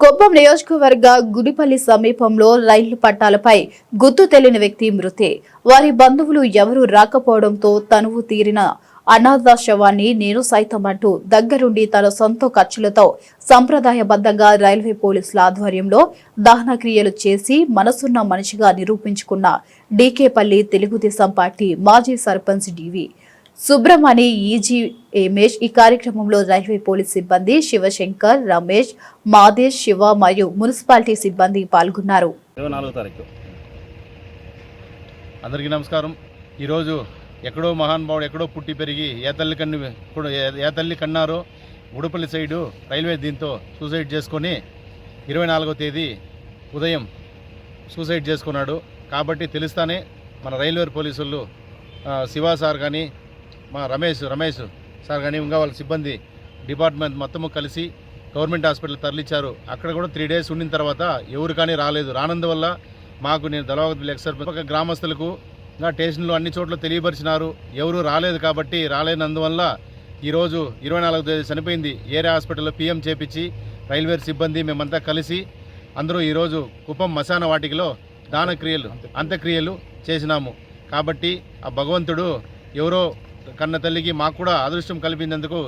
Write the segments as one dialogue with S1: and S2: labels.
S1: కొప్పం నియోజకవర్గ గుడిపల్లి సమీపంలో రైలు పట్టాలపై గుర్తు తెలియని వ్యక్తి మృతి. వారి బంధువులు ఎవరూ రాకపోవడంతో తనువు తీరిన అనాథ శవాన్ని నేను సైతం అంటూ దగ్గరుండి తన సొంత ఖర్చులతో సంప్రదాయబద్ధంగా రైల్వే పోలీసుల ఆధ్వర్యంలో దహన క్రియలు చేసి మనసున్న మనిషిగా నిరూపించుకున్న డీకేపల్లి తెలుగుదేశం పార్టీ మాజీ సర్పంచ్ డివి సుబ్రహ్మణి ఈజీ ఏమేష్ ఈ కార్యక్రమంలో రైల్వే పోలీస్ సిబ్బంది శివశంకర్ రమేష్ మాదేశ్ శివ మరియు మున్సిపాలిటీ సిబ్బంది పాల్గొన్నారు.
S2: ఇరవై తారీఖు.
S3: అందరికీ నమస్కారం. ఈరోజు ఎక్కడో మహానుభావుడు ఎక్కడో పుట్టి పెరిగి ఏ తల్లి కన్ను ఏ- తల్లి కన్నారో ఉడుపల్లి సైడు రైల్వే దీంతో సూసైడ్ చేసుకొని ఇరవై నాలుగో తేదీ ఉదయం సూసైడ్ చేసుకున్నాడు. కాబట్టి తెలుస్తానే మన రైల్వే పోలీసులు శివ సార్ కానీ మా రమేష్ రమేష్ సార్ కానీ ఇంకా వాళ్ళ సిబ్బంది డిపార్ట్మెంట్ మొత్తము కలిసి గవర్నమెంట్ హాస్పిటల్ తరలించారు అక్కడ కూడా త్రీ డేస్ ఉండిన తర్వాత ఎవరు కానీ రాలేదు. రానందువల్ల మాకు నేను దళవగతి ఎక్సర్ పక్క గ్రామస్తులకు ఇంకా స్టేషన్లు అన్ని చోట్ల తెలియపరిచినారు. ఎవరు రాలేదు కాబట్టి రాలేనందువల్ల ఈరోజు ఇరవై నాలుగు తేదీ చనిపోయింది. ఏరియా హాస్పిటల్లో పీఎం చేపించి రైల్వే సిబ్బంది మేమంతా కలిసి అందరూ ఈరోజు కుప్పం మశాన వాటికలో దానక్రియలు అంత్యక్రియలు చేసినాము. కాబట్టి ఆ భగవంతుడు ఎవరో కన్న తల్లికి మాకు కూడా అదృష్టం కల్పించేందుకు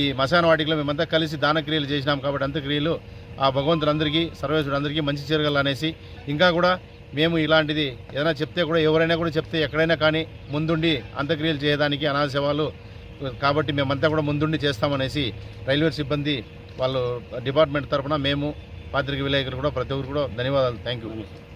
S3: ఈ మశాన వాటికలో మేమంతా కలిసి దానక్రియలు చేసినాం కాబట్టి అంత్యక్రియలు ఆ భగవంతులందరికీ సర్వేశ్వరులందరికీ మంచి జరగాలనేసి ఇంకా కూడా మేము ఇలాంటిది ఏదైనా చెప్తే కూడా ఎవరైనా కూడా చెప్తే ఎక్కడైనా కానీ ముందుండి అంత్యక్రియలు చేయడానికి అనాథ సేవలు కాబట్టి మేమంతా కూడా ముందుండి చేస్తామనేసి రైల్వే సిబ్బంది వాళ్ళు డిపార్ట్మెంట్ తరఫున మేము పాత్రిక విలేకరులు కూడా ప్రతి ఒక్కరు కూడా ధన్యవాదాలు. Thank you